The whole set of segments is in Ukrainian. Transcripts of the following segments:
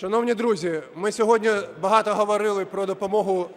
Шановні друзі, ми сьогодні багато говорили про допомогу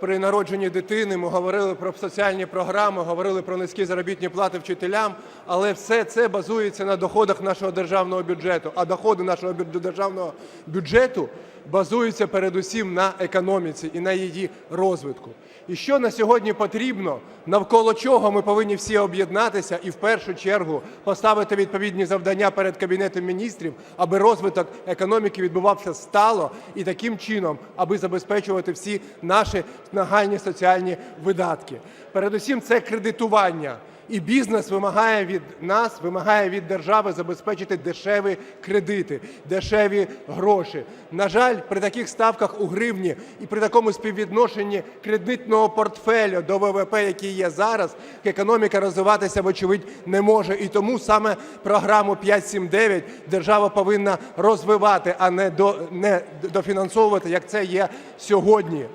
при народженні дитини. Ми говорили про соціальні програми, говорили про низькі заробітні плати вчителям, але все це базується на доходах нашого державного бюджету. А доходи нашого державного бюджету базуються передусім на економіці і на її розвитку. І що на сьогодні потрібно, навколо чого ми повинні всі об'єднатися і в першу чергу поставити відповідні завдання перед Кабінетом міністрів, аби розвиток економіки відбувався стало і таким чином, аби забезпечувати всі наші нагальні соціальні видатки. Передусім, це кредитування. І бізнес вимагає від нас, вимагає від держави забезпечити дешеві кредити, дешеві гроші. На жаль, при таких ставках у гривні і при такому співвідношенні кредитного портфелю до ВВП, який є зараз, економіка розвиватися, вочевидь, не може. І тому саме програму 5.7.9 держава повинна розвивати, а не дофінансовувати, як це є сьогодні.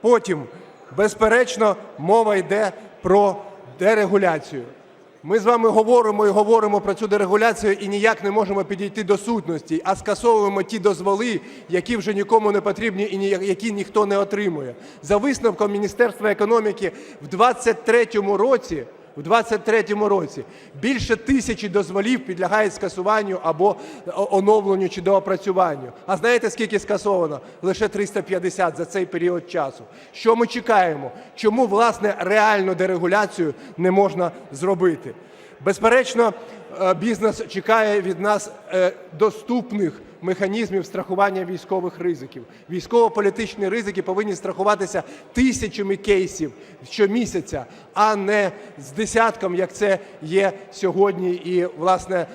Потім, безперечно, мова йде про дерегуляцію. Ми з вами говоримо і говоримо про цю дерегуляцію і ніяк не можемо підійти до сутності, а скасовуємо ті дозволи, які вже нікому не потрібні і які ніхто не отримує. За висновком Міністерства економіки в 2023 році в 2023 році більше тисячі дозволів підлягають скасуванню або оновленню чи доопрацюванню. А знаєте, скільки скасовано? Лише 350 за цей період часу. Що ми чекаємо? Чому власне реальну дерегуляцію не можна зробити? Безперечно, е, бізнес чекає від нас е, доступних механізмів страхування військових ризиків. Військово-політичні ризики повинні страхуватися тисячами кейсів щомісяця, а не з десятком, як це є сьогодні. І, власне,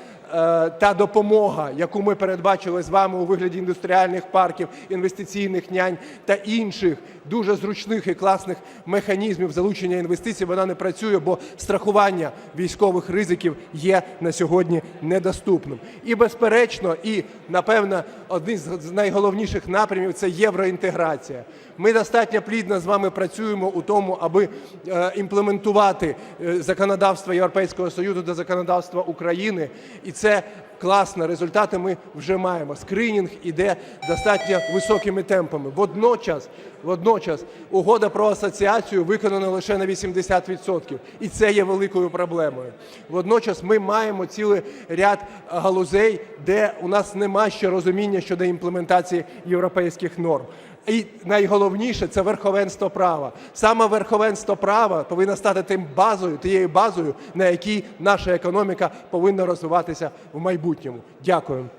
та допомога, яку ми передбачили з вами у вигляді індустріальних парків, інвестиційних нянь та інших дуже зручних і класних механізмів залучення інвестицій, вона не працює, бо страхування військових ризиків є на сьогодні недоступним. І безперечно, і напевно, один з найголовніших напрямів це євроінтеграція. Ми достатньо плідно з вами працюємо у тому, аби е, імплементувати е, законодавство Європейського Союзу до законодавства України, і це класно. Результати ми вже маємо. Скринінг іде достатньо високими темпами. Водночас, водночас, угода про асоціацію виконана лише на 80%. І це є великою проблемою. Водночас ми маємо цілий ряд галузей, де у нас нема ще розуміння щодо імплементації європейських норм. І найголовніше це верховенство права. Саме верховенство права повинно стати тим базою, тією базою, на якій наша економіка повинна розвиватися в майбутньому. Дякую.